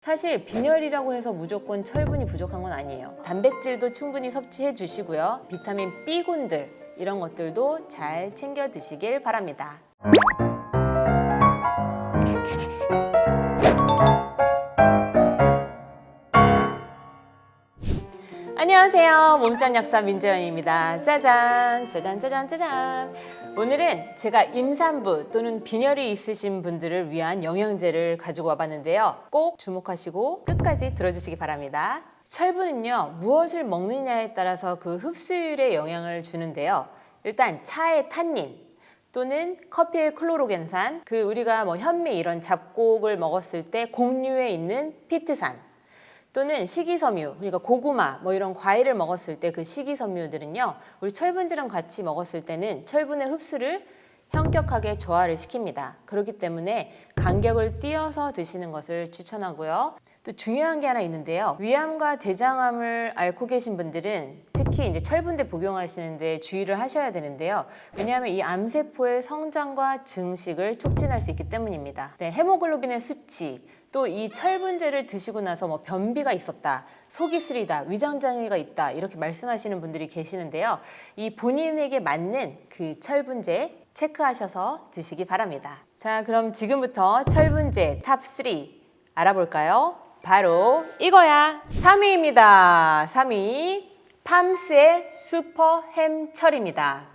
사실 빈혈이라고 해서 무조건 철분이 부족한 건 아니에요. 단백질도 충분히 섭취해 주시고요. 비타민 B군들 이런 것들도 잘 챙겨 드시길 바랍니다. 안녕하세요. 몸짱 약사 민재현입니다. 짜잔, 짜잔, 짜잔, 짜잔. 오늘은 제가 임산부 또는 빈혈이 있으신 분들을 위한 영양제를 가지고 와봤는데요. 꼭 주목하시고 끝까지 들어주시기 바랍니다. 철분은요, 무엇을 먹느냐에 따라서 그 흡수율에 영향을 주는데요. 일단 차의 탄닌, 또는 커피의 클로로겐산, 그 우리가 뭐 현미 이런 잡곡을 먹었을 때 곡류에 있는 피트산, 또는 식이섬유, 그러니까 고구마 뭐 이런 과일을 먹었을 때 그 식이섬유들은요, 우리 철분제랑 같이 먹었을 때는 철분의 흡수를 현격하게 저하를 시킵니다. 그렇기 때문에 간격을 띄어서 드시는 것을 추천하고요. 또 중요한 게 하나 있는데요. 위암과 대장암을 앓고 계신 분들은 특히 이제 철분제 복용하시는데 주의를 하셔야 되는데요. 왜냐하면 이 암세포의 성장과 증식을 촉진할 수 있기 때문입니다. 네, 헤모글로빈의 수치, 또 이 철분제를 드시고 나서 뭐 변비가 있었다, 속이 쓰리다, 위장장애가 있다 이렇게 말씀하시는 분들이 계시는데요. 이 본인에게 맞는 그 철분제 체크하셔서 드시기 바랍니다. 자, 그럼 지금부터 철분제 탑3 알아볼까요? 바로 이거야. 3위입니다. 3위. 팜스의 슈퍼 햄철입니다.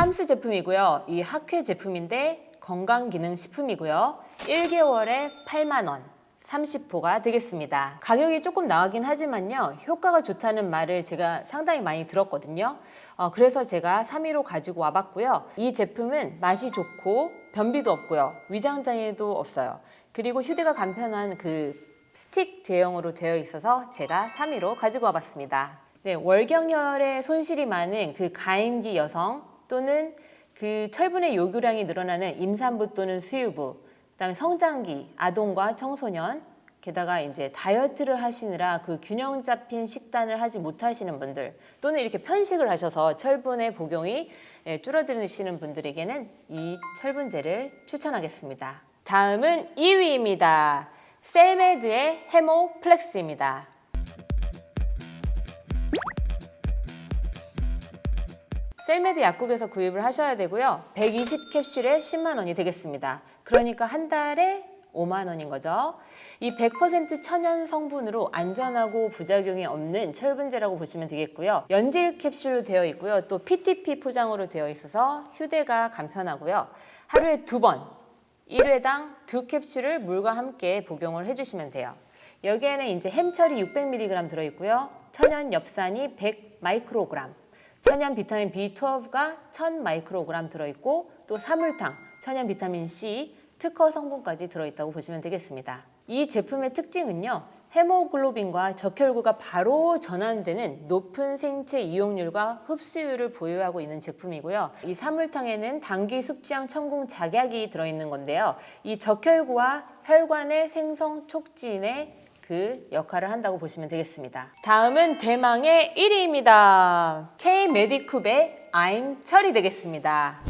팜스 제품이고요. 이 학회 제품인데 건강기능식품이고요. 1개월에 8만 원. 30포가 되겠습니다. 가격이 조금 나가긴 하지만요. 효과가 좋다는 말을 제가 상당히 많이 들었거든요. 어, 그래서 제가 3위로 가지고 와봤고요. 이 제품은 맛이 좋고 변비도 없고요. 위장장애도 없어요. 그리고 휴대가 간편한 그 스틱 제형으로 되어 있어서 제가 3위로 가지고 와봤습니다. 네, 월경혈에 손실이 많은 그 가임기 여성 또는 그 철분의 요구량이 늘어나는 임산부 또는 수유부, 그다음에 성장기 아동과 청소년, 게다가 이제 다이어트를 하시느라 그 균형 잡힌 식단을 하지 못하시는 분들 또는 이렇게 편식을 하셔서 철분의 복용이 예, 줄어드시는 분들에게는 이 철분제를 추천하겠습니다. 다음은 2위입니다. 셀메드의 헤모플렉스입니다. 셀메드 약국에서 구입을 하셔야 되고요. 120캡슐에 10만 원이 되겠습니다. 그러니까 한 달에 5만 원인 거죠. 이 100% 천연 성분으로 안전하고 부작용이 없는 철분제라고 보시면 되겠고요. 연질 캡슐로 되어 있고요. 또 PTP 포장으로 되어 있어서 휴대가 간편하고요. 하루에 두 번, 1회당 두 캡슐을 물과 함께 복용을 해주시면 돼요. 여기에는 이제 햄철이 600mg 들어있고요. 천연 엽산이 100 마이크로그램, 천연 비타민 B12가 1000 마이크로그램 들어있고 또 사물탕, 천연 비타민 C, 특허 성분까지 들어있다고 보시면 되겠습니다. 이 제품의 특징은요. 헤모글로빈과 적혈구가 바로 전환되는 높은 생체 이용률과 흡수율을 보유하고 있는 제품이고요. 이 사물탕에는 당귀 숙지향 천궁 작약이 들어있는 건데요. 이 적혈구와 혈관의 생성 촉진에 그 역할을 한다고 보시면 되겠습니다. 다음은 대망의 1위입니다. K 메디쿱의 I'm 철이 되겠습니다.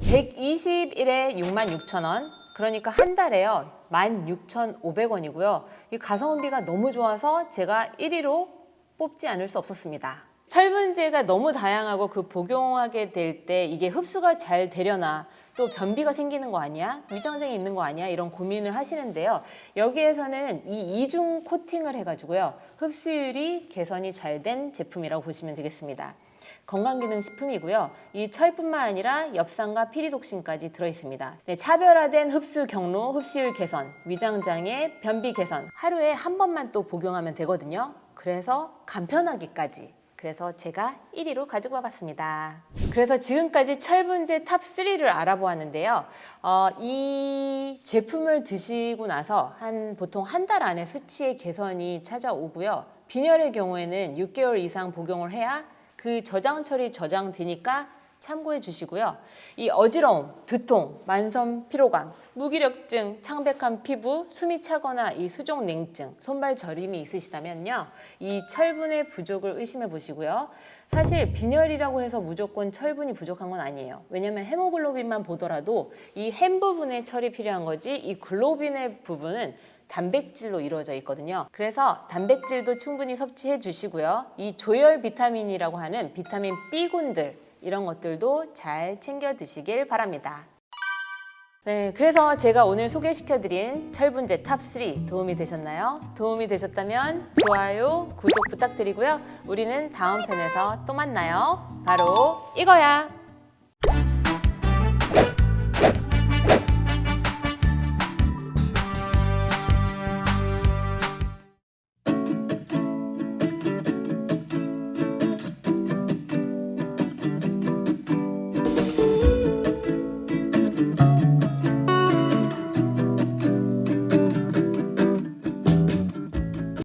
121에 66,000원. 그러니까 한 달에요. 16,500원이고요. 이 가성비가 너무 좋아서 제가 1위로 뽑지 않을 수 없었습니다. 철분제가 너무 다양하고 그 복용하게 될 때 이게 흡수가 잘 되려나 또 변비가 생기는 거 아니야? 위장장애 있는 거 아니야? 이런 고민을 하시는데요. 여기에서는 이 이중 코팅을 해가지고요. 흡수율이 개선이 잘 된 제품이라고 보시면 되겠습니다. 건강기능식품이고요. 이 철뿐만 아니라 엽산과 피리독신까지 들어있습니다. 네, 차별화된 흡수 경로, 흡수율 개선, 위장장애, 변비 개선 하루에 한 번만 또 복용하면 되거든요. 그래서 간편하기까지 그래서 제가 1위로 가지고 와봤습니다. 그래서 지금까지 철분제 탑 3를 알아보았는데요. 어, 이 제품을 드시고 나서 한 보통 한 달 안에 수치의 개선이 찾아오고요. 빈혈의 경우에는 6개월 이상 복용을 해야 그 저장철이 저장되니까 참고해 주시고요. 이 어지러움, 두통, 만성 피로감, 무기력증, 창백한 피부, 숨이 차거나 이 수족 냉증, 손발 저림이 있으시다면요. 이 철분의 부족을 의심해 보시고요. 사실 빈혈이라고 해서 무조건 철분이 부족한 건 아니에요. 왜냐면 헤모글로빈만 보더라도 이 햄 부분에 철이 필요한 거지 이 글로빈의 부분은 단백질로 이루어져 있거든요. 그래서 단백질도 충분히 섭취해 주시고요. 이 조혈 비타민이라고 하는 비타민 B군들 이런 것들도 잘 챙겨 드시길 바랍니다. 네, 그래서 제가 오늘 소개시켜드린 철분제 탑3 도움이 되셨나요? 도움이 되셨다면 좋아요, 구독 부탁드리고요. 우리는 다음 편에서 또 만나요. 바로 이거야.